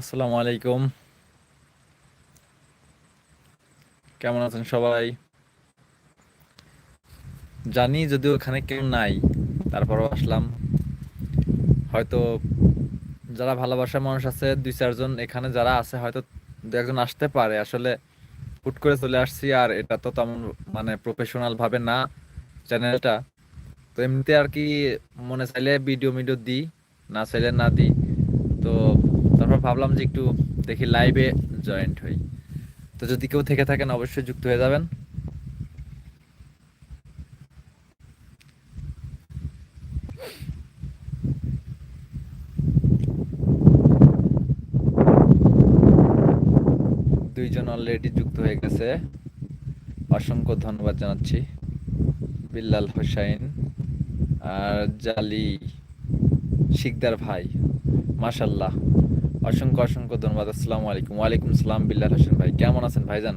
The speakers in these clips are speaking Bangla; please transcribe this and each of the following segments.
আসসালামু আলাইকুম। কেমন আছেন সবাই? জানি যদিও এখানে কেউ নাই, তারপরও আসলাম। হয়তো যারা ভালোবাসার মানুষ আছে, দুই চারজন এখানে যারা আছে, হয়তো দু একজন আসতে পারে। আসলে হুট করে চলে আসছি আর এটা তো তেমন মানে প্রফেশনাল ভাবে না চ্যানেলটা তো এমনিতে আর কি মনে চাইলে ভিডিও মিডিও দিই, না চাইলে না দিই। ভাবলাম যে একটু দেখি লাইভে জয়েন্ট হই। তো যদি কেউ থেকে থাকেন, অবশ্যই যুক্ত হয়ে যাবেন। দুইজন অলরেডি যুক্ত হয়ে গেছে। অসংখ্য ধন্যবাদ জানাচ্ছি। বিল্লাল হোসাইন আর জালি শিকদার ভাই। মাশাল্লাহ। অসংখ্য অসংখ্য ধন্যবাদ। আসসালামু আলাইকুম। ওয়ালাইকুম সালাম, বিল্লাল হোসেন ভাই। কেমন আছেন ভাইজান?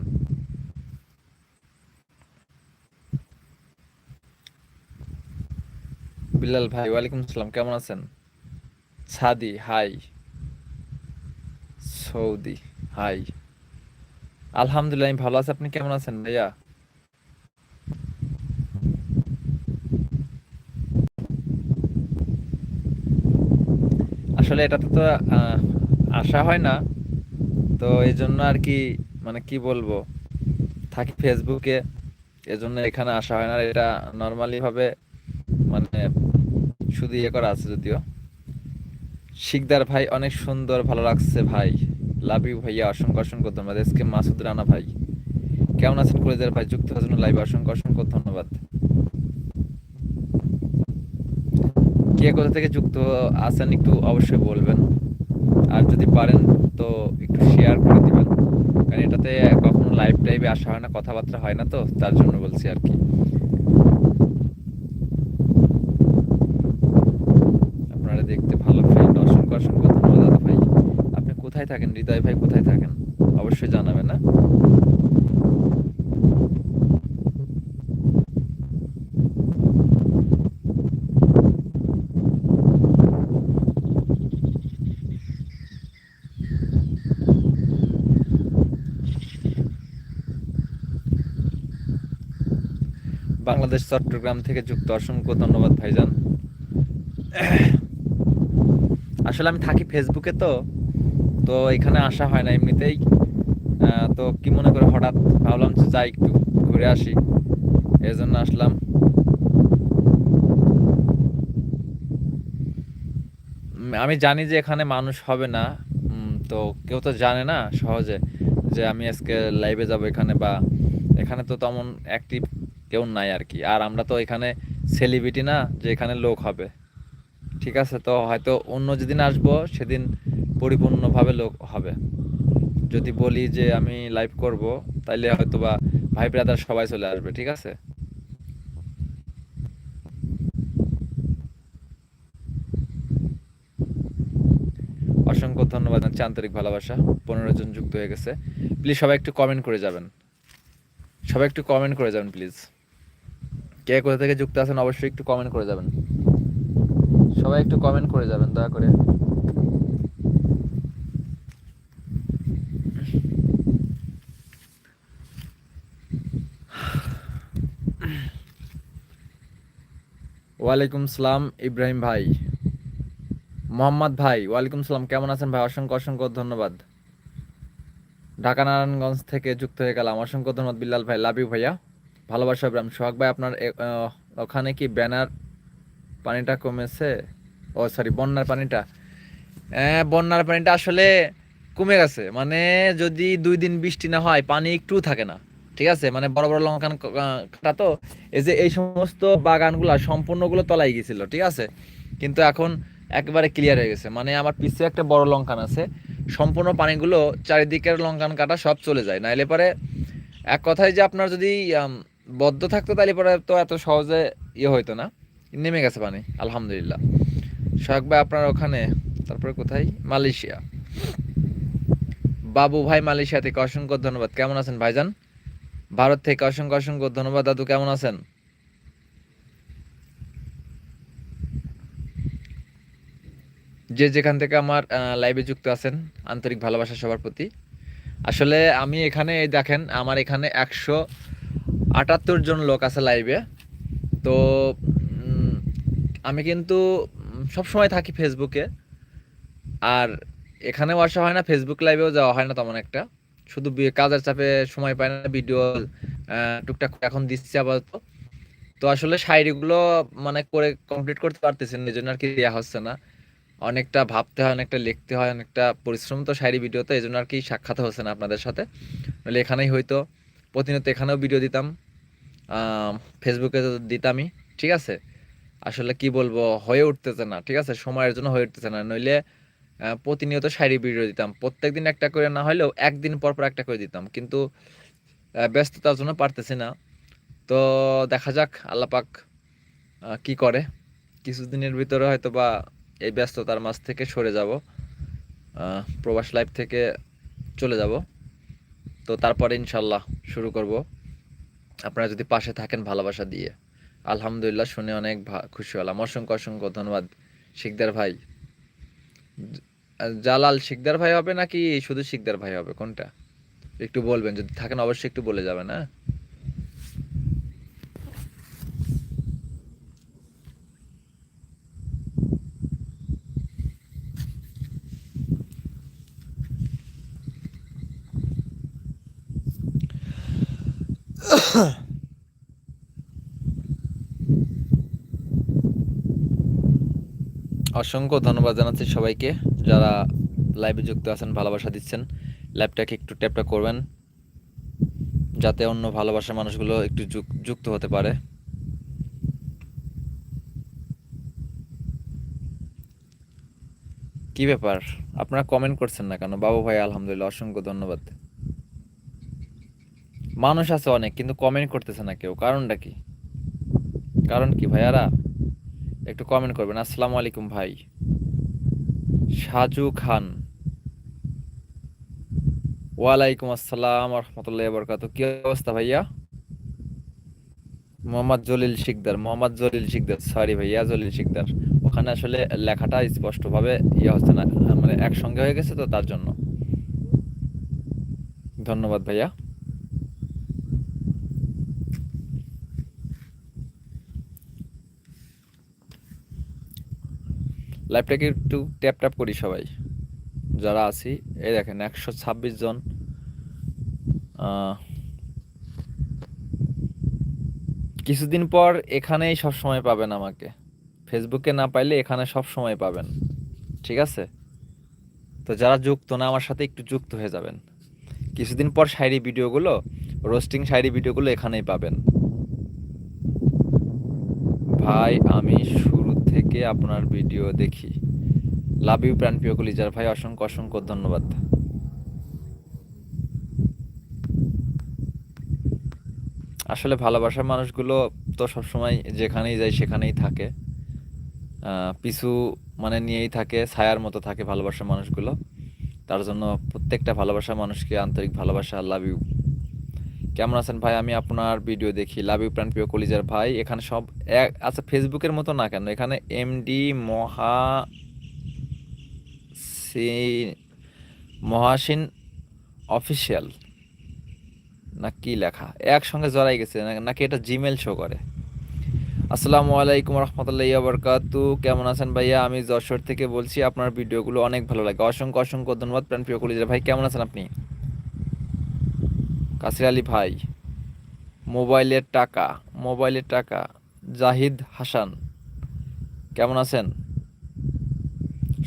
বিল্লাল ভাই, ওয়ালাইকুম সালাম। কেমন আছেন? সাদি হাই। সৌদি, হাই। আলহামদুলিল্লাহ, আমি ভালো আছি। আপনি কেমন আছেন ভাইয়া? আসলে এটাতে তো আসা হয় না। তো এই জন্য আর কি মানে কি বলব, থাকি ফেসবুকে, এজন্য এখানে আসা হয় না। এটা নর্মালি ভাবে মানে শুধু ইয়ে করা আছে যদিও। শিকদার ভাই অনেক সুন্দর, ভালো লাগছে ভাই। লাভ ইউ ভাইয়া, অসংখ্য অসংখ্য ধন্যবাদ। এসকে মাসুদ রানা ভাই, কেমন আছেন কলেজের ভাই? যুক্ত হওয়ার জন্য লাইভ অসংখ্য অসংখ্য ধন্যবাদ। কে কোথা থেকে যুক্ত আছেন একটু অবশ্যই বলবেন। আর যদি পারেন, তো একটু শেয়ার করে দিবেন। কারণ এটাতে কখনো লাইভ টাইভে আসা হয় না, কথাবার্তা হয় না তো, তার জন্য বলছি আর কি। আপনারা দেখতে ভালো ফ্রেন্ড অসংখ্য অসংখ্য ধন্যবাদ ভাই। আপনি কোথায় থাকেন? হৃদয় ভাই কোথায় থাকেন? অবশ্যই জানাবেন না বাংলাদেশ, চট্টগ্রাম থেকে যুক্ত। অসংখ্য ধন্যবাদ, ভাইজান। আসলে আমি থাকি ফেসবুকে তো তো এখানে আসা হয় না এমনিতেই। তো কি মনে করে হঠাৎ ভাবলাম যে যাই একটু ঘুরে আসি। এই জন্য আসলাম। আমি জানি যে এখানে মানুষ হবে না। তো কেউ তো জানে না সহজে যে আমি আজকে লাইভে যাব এখানে বা এখানে তো তেমন অ্যাক্টিভ কেউ নাই আর কি আর আমরা তো এখানে সেলিব্রিটি না, যে এখানে লোক হবে। ঠিক আছে? তো হয়তো অন্য যেদিন আসব, সেদিন পরিপূর্ণভাবে লোক হবে। যদি বলি যে আমি লাইভ করব, তাইলে হয়তো বা ভাই ব্রাদার সবাই চলে আসবে, ঠিক আছে? অসংখ্য ধন্যবাদ জানাচ্ছি আন্তরিক ভালোবাসা। পনেরো জন যুক্ত হয়ে গেছে। প্লিজ সবাই একটু কমেন্ট করে যাবেন। সবাই একটু কমেন্ট করে যাবেন প্লিজ কে কোথা থেকে যুক্ত আছেন অবশ্যই একটু কমেন্ট করে যাবেন। সবাই একটু কমেন্ট করে যাবেন, দয়া করে। ওয়ালাইকুম সালাম, ইব্রাহিম ভাই। মোহাম্মদ ভাই, ওয়ালাইকুম সালাম, কেমন আছেন ভাই? অসংখ্য অসংখ্য ধন্যবাদ। ঢাকা নারায়ণগঞ্জ থেকে যুক্ত হয়ে গেলাম। অসংখ্য ধন্যবাদ, বিল্লাল ভাই। লাভ ইউ ভাইয়া। ভালোবাসা ইব্রাহিম সোহাগ ভাই, আপনার ওখানে কি ব্যানার পানিটা কমেছে? ও সরি বন্যার পানিটা। হ্যাঁ বন্যার পানিটা আসলে কমে গেছে। মানে যদি দুই দিন বৃষ্টি না হয়, পানি একটু থাকে না। ঠিক আছে? মানে বড় বড় লঙ্কা কাটা তো, এই যে এই সমস্ত বাগানগুলো, সম্পূর্ণগুলো তলায় গেছিল, ঠিক আছে? কিন্তু এখন একেবারে ক্লিয়ার হয়ে গেছে। মানে আমার পিছে একটা বড় লঙ্কান আছে। সম্পূর্ণ পানিগুলো চারিদিকের লঙ্কান কাটা সব চলে যায়। নাইলে পরে এক কথায় যে আপনার যদি বদ্ধ থাকতো তাহলে পরে তো এত সহজে ইয়ে হইতো না। নেমে গেছে পানি, আলহামদুলিল্লাহ। সোহাগ ভাই, আপনার ওখানে? তারপরে কোথায়? মালয়েশিয়া। বাবু ভাই, মালয়েশিয়া থেকে অসংখ্য ধন্যবাদ। কেমন আছেন ভাইজান? ভারত থেকে অসংখ্য অসংখ্য ধন্যবাদ। দাদু, কেমন আছেন? যে যেখান থেকে আমার লাইভে যুক্ত আছেন, আন্তরিক ভালোবাসা সবার প্রতি। আসলে আমি এখানে দেখেন, আমার এখানে একশো আটাত্তর জন লোক আছে লাইভে তো আমি কিন্তু সব সময় থাকি ফেসবুকে আর এখানেও আসা হয় না ফেসবুক লাইভেও যাওয়া হয় না তেমন একটা। শুধু কাজের চাপে সময় পাই না ভিডিও টুকটাক এখন দিচ্ছি আপাতত। তো আসলে শায়রিগুলো মানে করে কমপ্লিট করতে পারতেছি না এই জন্য আর কি দেওয়া হচ্ছে না। অনেকটা ভাবতে হয়, অনেকটা লিখতে হয়, অনেকটা পরিশ্রম তো শায়রি ভিডিওতে এই জন্য আর কি সাক্ষাৎ হচ্ছে না আপনাদের সাথে। নাহলে এখানেই হয়তো প্রতিনিয়ত এখানেও ভিডিও দিতাম। ফেসবুকে দিতামই, ঠিক আছে? আসলে কি বলব, হয়ে উঠতেছে না, ঠিক আছে? সময়ের জন্য হয়ে উঠতেছে না, নইলে প্রতিনিয়ত শায়রি ভিডিও দিতাম। প্রত্যেক দিন একটা করে না হলেও একদিন পর পর একটা করে দিতাম। কিন্তু ব্যস্ততার জন্য পারতেছি না। তো দেখা যাক আল্লাহ পাক কি করে। কিছুদিনের ভিতরে হয়তো বা এই ব্যস্ততার মাঝ থেকে সরে যাব প্রবাস লাইফ থেকে চলে যাব। তো তারপরে ইনশাল্লাহ শুরু করব। আপনারা যদি পাশে থাকেন ভালোবাসা দিয়ে। আলহামদুলিল্লাহ শুনে অনেক খুশি হলাম। অসংখ্য অসংখ্য ধন্যবাদ শিকদার ভাই। জালাল শিকদার ভাই হবে নাকি শুধু শিকদার ভাই হবে? কোনটা? একটু বলবেন, যদি থাকেন অবশ্যই একটু বলে যাবেন হ্যাঁ? অসংখ্য ধন্যবাদ জানাচ্ছি সবাইকে যারা লাইভে যুক্ত আছেন, ভালোবাসা দিচ্ছেন। লাইভটাকে একটু ট্যাপটা করবেন, যাতে অন্য ভালোবাসার মানুষগুলো একটু যুক- যুক্ত হতে পারে। কি ব্যাপার? আপনারা কমেন্ট করছেন না কেন? বাবু ভাই, আলহামদুলিল্লাহ, অসংখ্য ধন্যবাদ। মানুষ আছে অনেক, কিন্তু কমেন্ট করতেছে না কেউ। কারণটা কি? কারণ কি ভাইয়ারা? একটু কমেন্ট করবেন। আসসালামু আলাইকুম ভাই। সাজু খান। ওয়ালাইকুম আসসালাম রহমতুল্লাহ বরকাত কি অবস্থা ভাইয়া? মোহাম্মদ জলিল শিকদার, মোহাম্মদ জলিল শিকদার সরি ভাইয়া, জলিল শিকদার। ওখানে আসলে লেখাটা স্পষ্টভাবে ইয়ে হচ্ছে না মানে একসঙ্গে হয়ে গেছে তো তার জন্য। ধন্যবাদ ভাইয়া। লাইভটাকে একটু ট্যাপ ট্যাপ করি সবাই। যারা আছি, এই দেখেন, একশো ছাব্বিশ জন কিছুদিন পর এখানেই সব সময় পাবেন আমাকে। ফেসবুকে না পাইলে এখানে সব সময় পাবেন। ঠিক আছে? তো যারা যুক্ত না, আমার সাথে একটু যুক্ত হয়ে যাবেন। কিছুদিন পর শায়রি ভিডিওগুলো রোস্টিং শায়রি ভিডিওগুলো এখানেই পাবেন। ভাই, আমি থেকে আপনার ভিডিও দেখি। লাভ ইউ প্রাণপ্রিয় কলিজার ভাই, অসংখ্য অসংখ্য ধন্যবাদ। আসলে ভালোবাসার মানুষগুলো তো সবসময় যেখানেই যায় সেখানেই থাকে। পিছু মানে নিয়েই থাকে, ছায়ার মতো থাকে ভালোবাসার মানুষগুলো। তার জন্য প্রত্যেকটা ভালোবাসার মানুষকে আন্তরিক ভালোবাসা, লাভ ইউ। কেমন আছেন ভাই? আমি আপনার ভিডিও দেখি। লাভ ইউ প্রাণপ্রিয় কলিজার ভাই। এখানে সব এক আচ্ছা ফেসবুকের মতো না কেন? এখানে এমডি মহা মহাসিন অফিসিয়াল না কি লেখা? একসঙ্গে জড়াই গেছে নাকি এটা জিমেল শো করে? আসসালামু আলাইকুম রহমতুল্লাহ বরকাতু। কেমন আছেন ভাইয়া? আমি যশোর থেকে বলছি, আপনার ভিডিওগুলো অনেক ভালো লাগে। অসংখ্য অসংখ্য ধন্যবাদ প্রাণপ্রিয় কলিজার ভাই। কেমন আছেন আপনি? কাসির আলী ভাই, মোবাইলের টাকা মোবাইলের টাকা, জাহিদ হাসান, কেমন আছেন?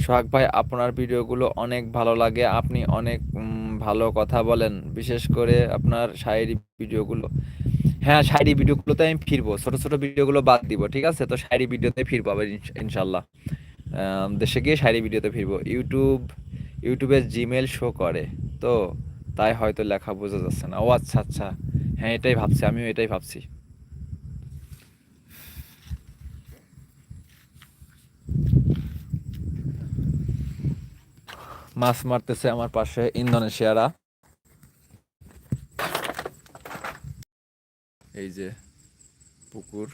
সোহাগ ভাই, আপনার ভিডিওগুলো অনেক ভালো লাগে, আপনি অনেক ভালো কথা বলেন, বিশেষ করে আপনার শায়েরি ভিডিওগুলো। হ্যাঁ শায়েরি ভিডিওগুলোতে আমি ফিরবো, ছোট ছোট ভিডিওগুলো বাদ দিব, ঠিক আছে? তো শায়েরি ভিডিওতে ফিরবো আবার ইনশাল্লাহ দেশে গিয়ে শায়েরি ভিডিওতে ফিরবো। ইউটিউব, ইউটিউবে জিমেল শো করে, তো তাই হয়তো লেখা বোঝা যাচ্ছে না। ও আচ্ছা আচ্ছা। হ্যাঁ এটাই ভাবছি, আমিও এটাই ভাবছি। মাছ মারতেছে আমার পাশে ইন্দোনেশিয়ারা। এই যে পুকুর,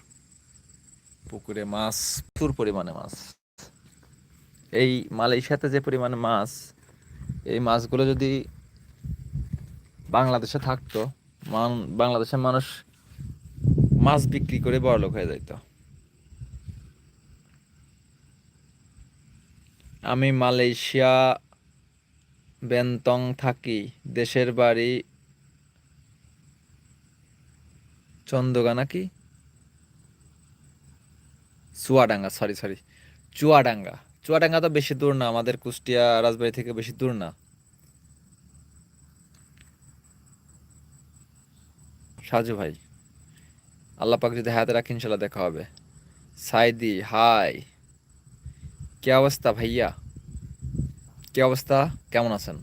পুকুরে মাছ, প্রচুর পরিমাণে মাছ। এই মালয়েশিয়াতে যে পরিমাণে মাছ, এই মাছগুলো যদি বাংলাদেশে থাকতো বাংলাদেশের মানুষ মাছ বিক্রি করে বড়লোক হয়ে যাইতো। আমি মালয়েশিয়া, বেন্তং থাকি, দেশের বাড়ি চন্দগা নাকি? Chuadanga sorry sorry Chuadanga. Chuadanga তো বেশি দূর না, আমাদের কুষ্টিয়া রাজবাড়ি থেকে বেশি দূর না। সাজু ভাই। আল্লাহ পাক যদি হায়াতে রাখি, ইনশাল্লাহ দেখা হবে। সাইদি, হাই। কি অবস্থা ভাইয়া? কি অবস্থা? কেমন আছেন?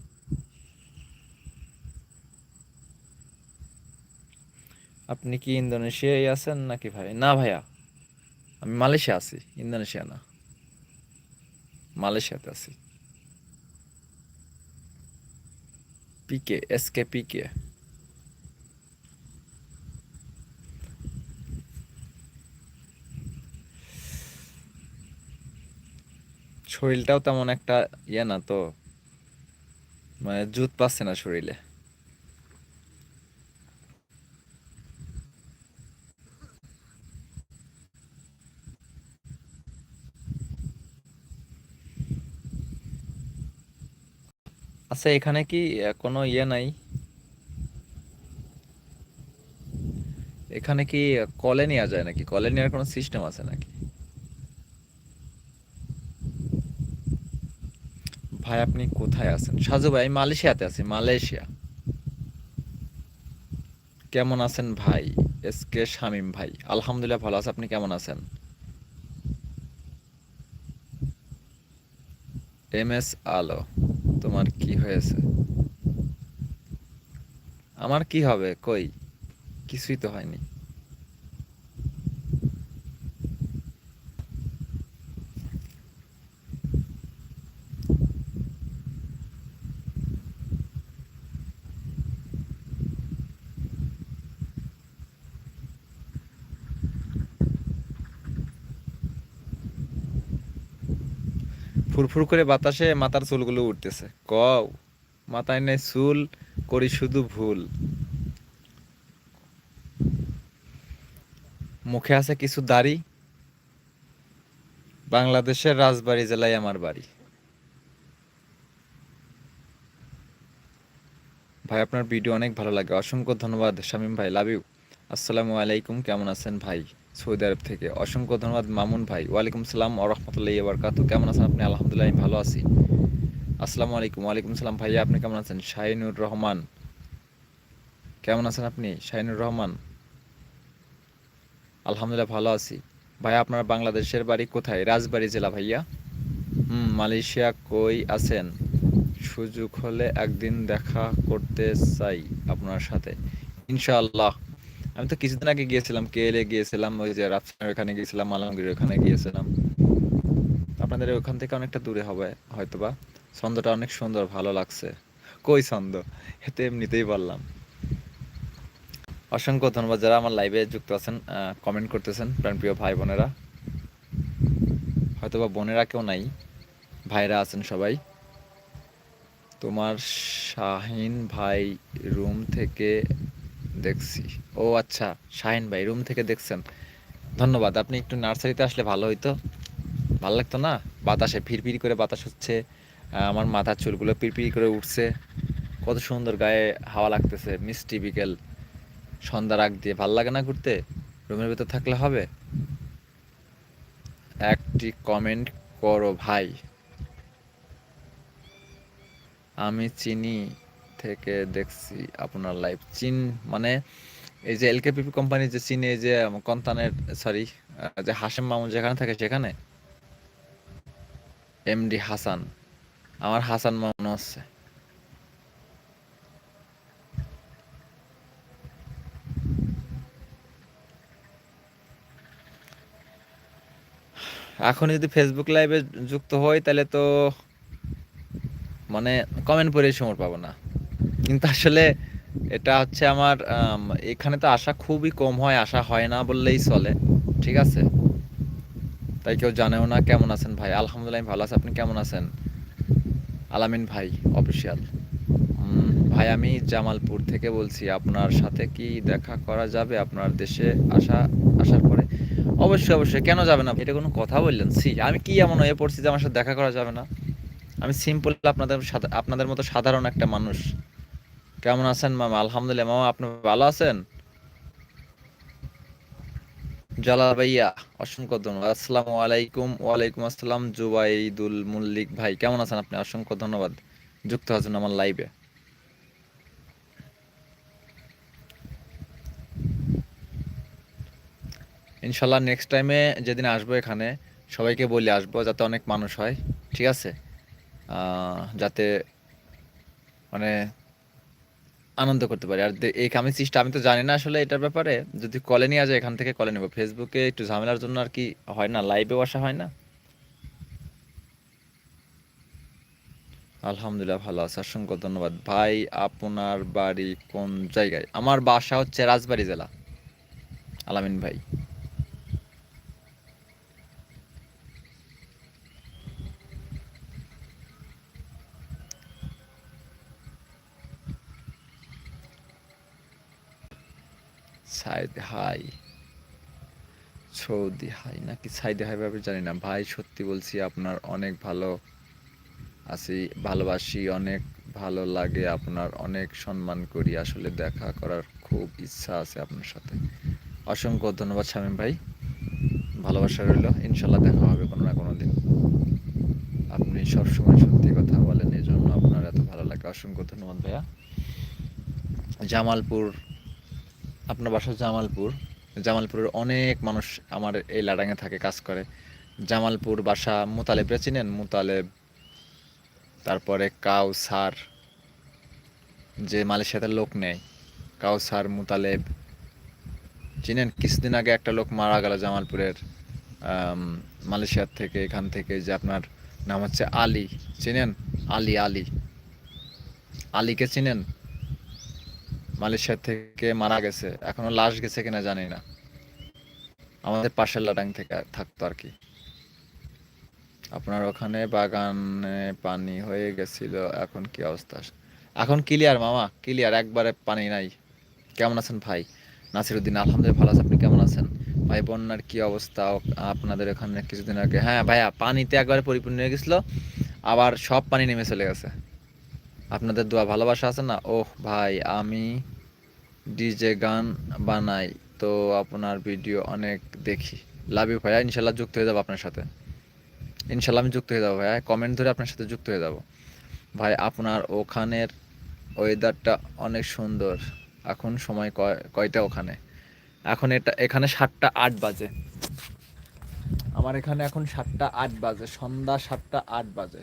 আপনি কি ইন্দোনেশিয়ায় আছেন নাকি ভাই? না ভাইয়া, আমি মালয়েশিয়া আছি, ইন্দোনেশিয়া না। মালয়েশিয়াতে আছি। PK SK PK. শরীরটাও তেমন একটা ইয়ে না তো মানে জুত পাচ্ছে না শরীরে। আচ্ছা এখানে কি কোনো ইয়ে নাই? এখানে কি কলে নেওয়া যায় নাকি? কলে নেওয়ার কোনো সিস্টেম আছে নাকি? ভাই, আপনি কোথায় আছেন? সাজু ভাই মালয়েশিয়াতে আছি, মালয়েশিয়া। কেমন আছেন ভাই? এস কে শামীম ভাই, আলহামদুলিল্লাহ ভালো আছে, আপনি কেমন আছেন? এম এস আলো, তোমার কি হয়েছে? আমার কি হবে? কই? কিছুই তো হয়নি। ফুরফুর করে বাতাসে মাথার চুলগুলো উঠতেছে। কও, মাথায় নেই চুল, করি শুধু ভুল। মুখে আছে কিছু দাড়ি। বাংলাদেশের রাজবাড়ি জেলায় আমার বাড়ি। ভাই, আপনার ভিডিও অনেক ভালো লাগে। অসংখ্য ধন্যবাদ, শামীম ভাই, লাভ ইউ। আসসালামু আলাইকুম, কেমন আছেন ভাই? সৌদি আরব থেকে। অসংখ্য ধন্যবাদ মামুন ভাই। ওয়ালাইকুম সালাম ও রহমতুল্লাহ বারকাতু কেমন আছেন আপনি? আলহামদুলিল্লাহ, আমি ভালো আছি। আসসালামু আলাইকুম। ওয়ালাইকুম সালাম ভাইয়া, আপনি কেমন আছেন? শাহিনুর রহমান। কেমন আছেন আপনি? শাহিনুর রহমান। আলহামদুলিল্লাহ, ভালো আছি। ভাইয়া, আপনার বাংলাদেশের বাড়ি কোথায়? রাজবাড়ী জেলা, ভাইয়া। হুম, মালয়েশিয়া কই আছেন? সুযোগ হলে একদিন দেখা করতে চাই আপনার সাথে। ইনশাআল্লাহ। আমি তো কিছুদিন আগে গিয়েছিলাম, কেএলএ গিয়েছিলাম, ওই যে রাফসানের ওখানে গিয়েছিলাম মালামগির ওখানে গিয়েছিলাম। আপনাদের ওখান থেকে অনেকটা দূরে হবে হয়তোবা। ছন্দটা অনেক সুন্দর, ভালো লাগছে। কই ছন্দ? এতে এমনিতেই বললাম। অসংখ্য ধন্যবাদ যারা আমার লাইভে যুক্ত আছেন কমেন্ট করতেছেন প্রাণপ্রিয় ভাই বোনেরা। হয়তোবা বোনেরা কেউ নাই, ভাইরা আছেন সবাই। তোমার শাহিন ভাই রুম থেকে দেখছি। ও আচ্ছা শাহিন ভাই রুম থেকে দেখছেন। ধন্যবাদ, আপনি একটু নার্সারিতে আসলে ভালো হইতো। ভালো লাগতো না? বাতাসে ফিরফির করে বাতাস হচ্ছে আমার মাথার চুলগুলো পিরপির করে উঠছে। কত সুন্দর গায়ে হাওয়া লাগতেছে, মিষ্টি বিকেল। সন্ধ্যা রাগ দিয়ে ভালো লাগে না ঘুরতে? রুমের ভেতর থাকলে হবে? একটি কমেন্ট করো ভাই। আমি চিনি থেকে দেখছি আপনার লাইভ চীন মানে এই যে এলকেপিপি কোম্পানি যে চীনে যে কন্তানের সরি যে হাসেম মামুন যেখানে থাকে সেখানে? এমডি হাসান। আমার হাসান মামুন আছে। এখন যদি ফেসবুক লাইভে যুক্ত হই, তাহলে তো মানে কমেন্ট পড়ে সময় পাবো না। কিন্তু আসলে এটা হচ্ছে আমার এখানে তো আসা খুবই কম হয়, আশা হয় না বললেই চলে, ঠিক আছে? তাই কেউ জানেও না, কেমন আছেন ভাই? আলহামদুলিল্লাহ, আমি ভালো আছি। আপনি কেমন আছেন? আলামিন ভাই অফিসিয়াল ভাই, আমি জামালপুর থেকে বলছি, আপনার সাথে কি দেখা করা যাবে? আপনার দেশে আসা, আসার পরে? অবশ্যই অবশ্যই। কেন যাবে না? এটা কোনো কথা বললেন? সি আমি কি এমন হয়ে পড়ছি যে আমার সাথে দেখা করা যাবে না? আমি সিম্পল আপনাদের সাথে, আপনাদের মতো সাধারণ একটা মানুষ। কেমন আছেন মামা? আলহামদুলিল্লাহ, মামা আপনি ভালো আছেন? জালাল ভাইয়া, অসংখ্য ধন্যবাদ। আসসালামু আলাইকুম, ওয়ালাইকুম আসসালাম, জুবাইদুল মুল্লিক ভাই, কেমন আছেন আপনি? অসংখ্য ধন্যবাদ। যুক্ত আছেন আমার লাইভে ইনশাল্লাহ নেক্সট টাইমে যেদিন আসব এখানে, সবাইকে বলে আসব যাতে অনেক মানুষ হয়, ঠিক আছে? যাতে মানে আনন্দ করতে পারি। আর এই কামি সিস্টেম আমি তো জানি না আসলে এটার ব্যাপারে। যদি কলে নিয়ে যায় এখান থেকে কলে নেব। ফেসবুকে একটু ঝামেলার জন্য আর কি হয় না লাইভেও আসা হয় না। আলহামদুলিল্লাহ ভালো আছে, অসংখ্য ধন্যবাদ। ভাই, আপনার বাড়ি কোন জায়গায়? আমার বাসা হচ্ছে রাজবাড়ি জেলা। আলামিন ভাই। সাইদ হাই। সৌদি হাই নাকি সাইদে হাই ভাবে জানি না। ভাই, সত্যি বলছি আপনার অনেক ভালো আছি, ভালোবাসি, অনেক ভালো লাগে, আপনার অনেক সম্মান করি। আসলে দেখা করার খুব ইচ্ছা আছে আপনার সাথে। অসংখ্য ধন্যবাদ শামীম ভাই। ভালোবাসা রইল। ইনশাল্লাহ দেখা হবে কোনো না কোনো দিন। আপনি সবসময় সত্যি কথা বলেন এই জন্য আপনার এত ভালো লাগে। অসংখ্য ধন্যবাদ ভাইয়া। জামালপুর আপনার বাসা জামালপুর। জামালপুরের অনেক মানুষ আমার এই লাডাঙে থাকে, কাজ করে। জামালপুর বাসা মোতালেবরা চিনেন? মুতালেব, তারপরে কাউসার, যে মালয়েশিয়াতে লোক নেই। নেয় কাউসার, মুতালেব, চিনেন? কিছুদিন আগে একটা লোক মারা গেল জামালপুরের মালয়েশিয়ার থেকে, এখান থেকে, যে আপনার নাম হচ্ছে আলী। চিনেন? আলী আলী। আলীকে চিনেন? মালয়েশিয়া থেকে মারা গেছে। এখনও লাশ গেছে কিনা জানি না। আমাদের পাশের লাডাং থেকে থাকতো আর কি। আপনার ওখানে বাগানে পানি হয়ে গেছিল। এখন কি অবস্থা? এখন ক্লিয়ার মামা ক্লিয়ার একবারে পানি নাই। কেমন আছেন ভাই? নাসিরুদ্দিন, আলহামদুলিল্লাহ ভালো আছে। আপনি কেমন আছেন? ভাই, বন্যার কি অবস্থা? আপনাদের ওখানে কিছুদিন আগে হ্যাঁ ভাইয়া, পানিতে একবারে পরিপূর্ণ হয়ে গেছিল। আবার সব পানি নেমে চলে গেছে। আপনাদের দোয়া ভালোবাসা আছে না? ওহ ভাই, আমি ডিজে গান বানাই, তো আপনার ভিডিও অনেক দেখি। লাভ ইউ ভাইয়া, ইনশাল্লাহ যুক্ত হয়ে যাব আপনার সাথে। ইনশাল্লাহ আমি যুক্ত হয়ে যাব ভাইয়া কমেন্ট ধরে আপনার সাথে যুক্ত হয়ে যাব। ভাই, আপনার ওখানের ওয়েদারটা অনেক সুন্দর। এখন সময় কয়, কয়টা ওখানে? এখন এটা, এখানে সাতটা আট বাজে। আমার এখানে এখন সাতটা আট বাজে, সন্ধ্যা সাতটা আট বাজে।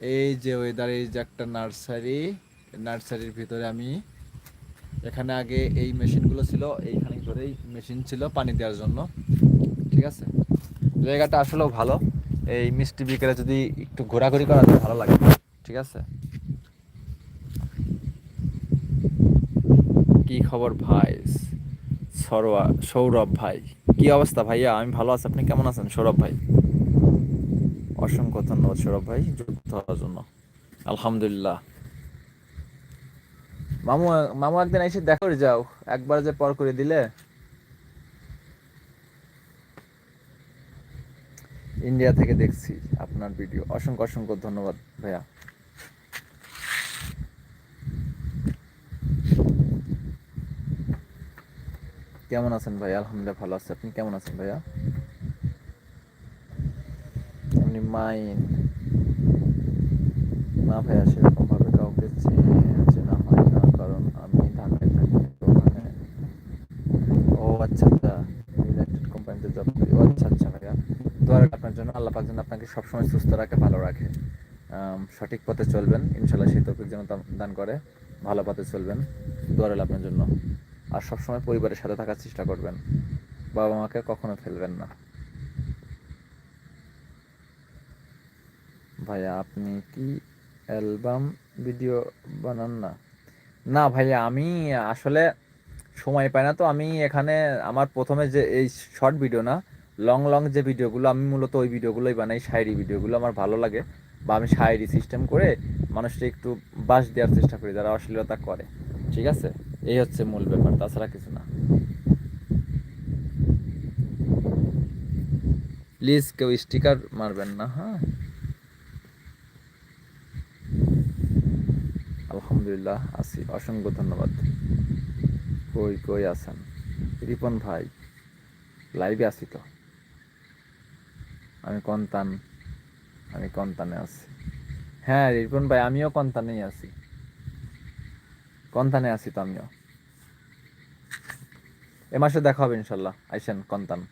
এই যে ওয়েদার এই যে একটা নার্সারি নার্সারির ভিতরে আমি এখানে আগে এই মেশিনগুলো ছিল, এইখানে ধরেই মেশিন ছিল পানি দেওয়ার জন্য। ঠিক আছে? জায়গাটা আসলেও ভালো। এই মিষ্টি বিকেলে যদি একটু ঘোরাঘুরি করা যায়, ভালো লাগে। ঠিক আছে? কি খবর ভাই? সরোয়া, সৌরভ ভাই। কি অবস্থা ভাইয়া? আমি ভালো আছি। আপনি কেমন আছেন? সৌরভ ভাই। অসংখ্য ধন্যবাদ সৌরভ ভাই যুক্ত হওয়ার জন্য। আলহামদুলিল্লাহ। মামু মামু একদিন এসে দেখা যাও একবার যে পর করে দিলে। ইন্ডিয়া থেকে দেখছি আপনার ভিডিও। অসংখ্য অসংখ্য ধন্যবাদ ভাইয়া। কেমন আছেন ভাই আলহামদুলিল্লাহ ভালো আছে। আপনি কেমন আছেন ভাইয়া? মাইন। না ভাইয়া সেরকম কাউকে চেনা হয় না, কারণ আমি ঢাকায় থাকি ওখানে ও আচ্ছা আচ্ছা ইউনাইটেড কোম্পানিতে জব করি। ও আচ্ছা আচ্ছা ভাইয়া দোয়ার আপনার জন্য, আল্লাহ পাক যেন আপনাকে সবসময় সুস্থ রাখে, ভালো রাখে। সঠিক পথে চলবেন ইনশাল্লাহ সেই তৌফিক যেন দান- দান করে, ভালো পথে চলবেন দোয়ার আপনার জন্য। আর সবসময় পরিবারের সাথে থাকার চেষ্টা করবেন বাবা মাকে কখনো ফেলবেন না। ভাইয়া, আপনি কি অ্যালবাম ভিডিও বানান না? না ভাইয়া, আমি আসলে সময় পাই না, তো আমি এখানে আমার প্রথমে যে এই শর্ট ভিডিও না লং লং যে ভিডিওগুলো, আমি মূলত ওই ভিডিওগুলোই বানাই, শায়েরি ভিডিওগুলো আমার ভালো লাগে বা আমি শায়েরি সিস্টেম করে মানুষটা একটু বাস দেওয়ার চেষ্টা করি, যারা অশ্লীলতা করে। ঠিক আছে? এই হচ্ছে মূল ব্যাপার, তাছাড়া কিছু না। প্লিজ কেউ স্টিকার মারবেন না হ্যাঁ? আলহামদুলিল্লাহ আছি অসংখ্য ধন্যবাদ। কই কই আছেন? রিপন ভাই লাইভে আছি তো? আমি কন্তান, আমি কন্তানে আছি। হ্যাঁ রিপন ভাই, আমিও কন্তানেই আছি। কন্তানে আছি তো আমিও। এ মাসে দেখা হবে ইনশাল্লাহ। আইসেন কন্তান।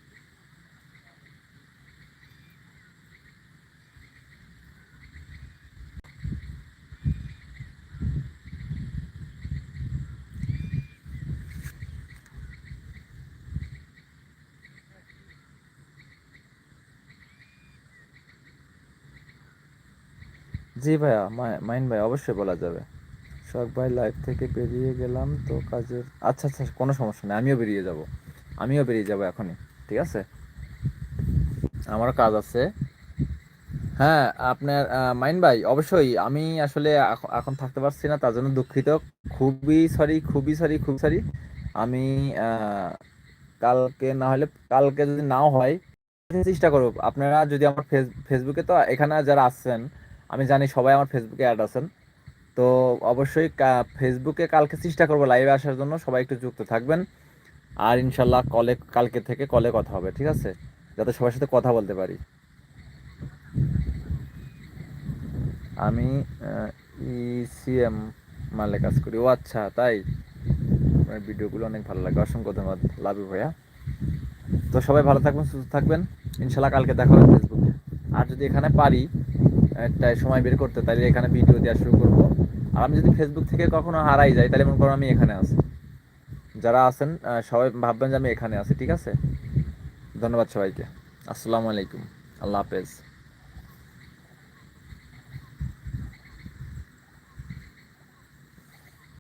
জি ভাইয়া মাইন ভাই, অবশ্যই বলা যাবে। শখ ভাই লাইভ থেকে বেরিয়ে গেলাম তো কাজের আচ্ছা আচ্ছা কোনো সমস্যা নেই, আমিও বেরিয়ে যাব। আমিও বেরিয়ে যাব এখনই, ঠিক আছে? আমারও কাজ আছে। হ্যাঁ আপনার মাইন ভাই, অবশ্যই, আমি আসলে এখন থাকতে পারছি না, তার জন্য দুঃখিত। খুবই সরি খুবই সরি খুবই সরি আমি কালকে না হলে, কালকে যদি নাও হয়, চেষ্টা করব। আপনারা যদি আমার ফেস ফেসবুকে তো এখানে যারা আছেন আমি জানি সবাই আমার ফেসবুকে অ্যাড আছেন। তো অবশ্যই ফেসবুকে কালকে চেষ্টা করব লাইভে আসার জন্য, সবাই একটু যুক্ত থাকবেন। আর ইনশাল্লাহ কলে কালকে থেকে কলে কথা হবে, ঠিক আছে? যাতে সবার সাথে কথা বলতে পারি। আমি ইসিএম মালে কাজ করি। ও আচ্ছা তাই? ভিডিওগুলো অনেক ভালো লাগে। অসংখ্য ধন্যবাদ, লাভ ভাইয়া। তো সবাই ভালো থাকবেন, সুস্থ থাকবেন। ইনশাল্লাহ কালকে দেখা হবে ফেসবুকে আর যদি এখানে পারি একটা সময় বের করতে তাহলে এখানে ভিডিও দেওয়া শুরু করব। আর আমি যদি ফেসবুক থেকে কখনো হারাই যাই তাহলে মনে করো আমি এখানে আছি। যারা আছেন সবাই ভাববেন যে আমি এখানে আছি, ঠিক আছে? ধন্যবাদ সবাইকে। আসসালামু আলাইকুম। আল্লাহ হাফেজ।